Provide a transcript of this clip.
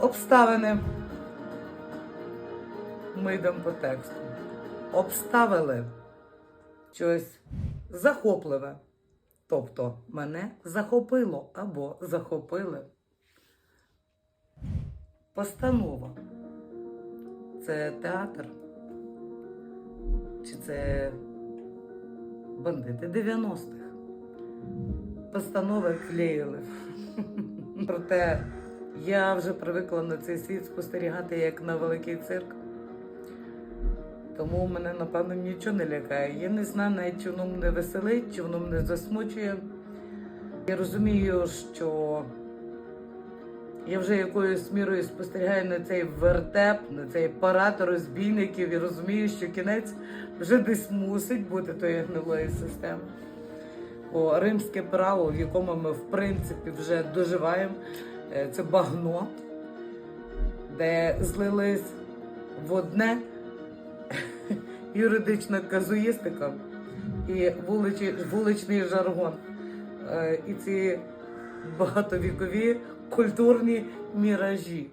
Обставини. Ми йдемо по тексту. Обставили щось захопливе. Тобто мене захопило або захопили. Постанова. Це театр. Чи це бандити 90-х? Постанови клеїли. Проте я вже привикла на цей світ спостерігати як на великий цирк. Тому мене, напевно, нічого не лякає. Я не знаю навіть, чи воно мене веселить, чи воно мене засмучує. Я розумію, що я вже якоюсь мірою спостерігаю на цей вертеп, на цей парад розбійників і розумію, що кінець вже десь мусить бути тої гнилої системи. Бо римське право, в якому ми в принципі вже доживаємо, це багно, де злились в одне юридична казуїстика і вуличі, вуличний жаргон. Е, І ці багатовікові культурні міражі.